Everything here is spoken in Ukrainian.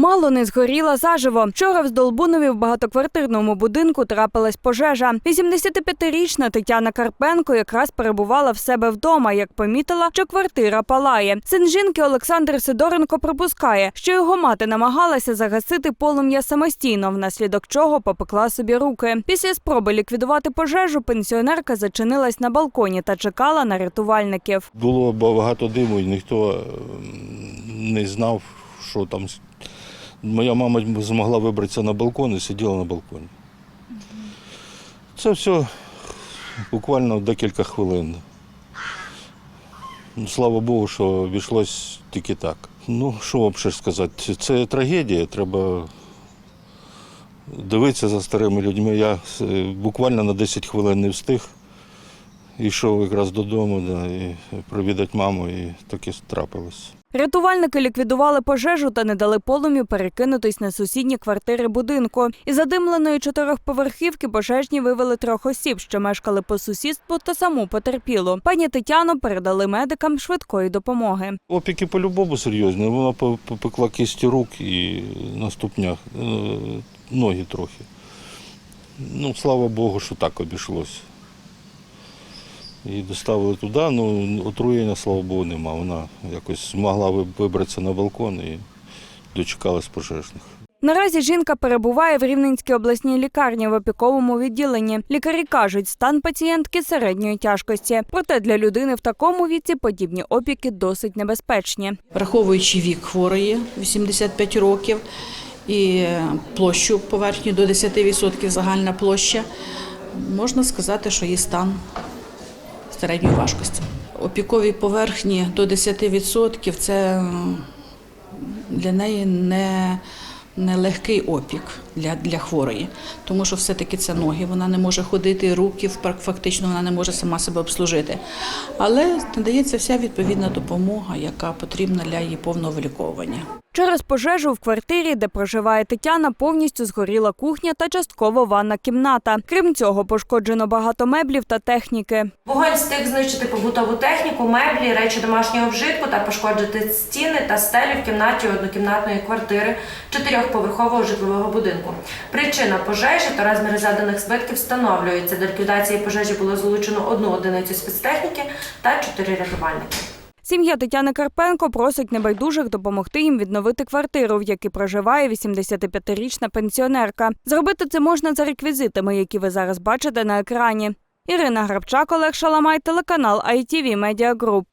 Мало не згоріла заживо. Вчора в Здолбунові в багатоквартирному будинку трапилась пожежа. 85-річна Тетяна Карпенко якраз перебувала в себе вдома, як помітила, що квартира палає. Син жінки Олександр Сидоренко припускає, що його мати намагалася загасити полум'я самостійно, внаслідок чого попекла собі руки. Після спроби ліквідувати пожежу пенсіонерка зачинилась на балконі та чекала на рятувальників. Було багато диму, і ніхто е, не знав, що там. Моя мама змогла вибратися на балкон і сиділа на балконі. Це все буквально декілька хвилин. Ну, Слава Богу, що обійшлось тільки так. Ну, що вам ще сказати? Це трагедія, треба дивитися за старими людьми. Я е, буквально на 10 хвилин не встиг. Йшов якраз додому, да, і провідати маму, і таке трапилось. Рятувальники ліквідували пожежу та не дали полум'ю перекинутись на сусідні квартири будинку. Із задимленої чотирьохповерхівки пожежні вивели трьох осіб, що мешкали по сусідству та саму потерпілу. Пані Тетяну передали медикам швидкої допомоги. Опіки по-любому серйозні. Вона попекла кисті рук і на ступнях, е, ноги трохи. Ну, слава Богу, що так обійшлося. Її доставили туди, ну отруєння, слава Богу, нема. Вона якось змогла вибратися на балкон і дочекалась пожежних. Наразі жінка перебуває в Рівненській обласній лікарні в опіковому відділенні. Лікарі кажуть, стан пацієнтки середньої тяжкості. Проте для людини в такому віці подібні опіки досить небезпечні. Враховуючи вік хворої 85 років і площу поверхні до 10% загальна площа, можна сказати, що її стан середньої важкості. Опікові поверхні до 10% це для неї не, легкий опік для, для хворої, тому що все-таки це ноги, вона не може ходити, руки фактично вона не може сама себе обслужити. Але надається вся відповідна допомога, яка потрібна для її повного виліковування. Через пожежу в квартирі, де проживає Тетяна, повністю згоріла кухня та частково ванна кімната. Крім цього, пошкоджено багато меблів та техніки. Вогонь встиг знищити побутову техніку, меблі, речі домашнього вжитку та пошкоджити стіни та стелі в кімнаті однокімнатної квартири чотирьохповерхового житлового будинку. Причина пожежі та розміри заданих збитків встановлюються. До ліквідації пожежі було залучено одну одиницю спецтехніки та чотири рятувальники. Сім'я Тетяни Карпенко просить небайдужих допомогти їм відновити квартиру, в якій проживає 85-річна пенсіонерка. Зробити це можна за реквізитами, які ви зараз бачите на екрані. Ірина Грабчак, Олег Шаламай, телеканал ITV Media Group.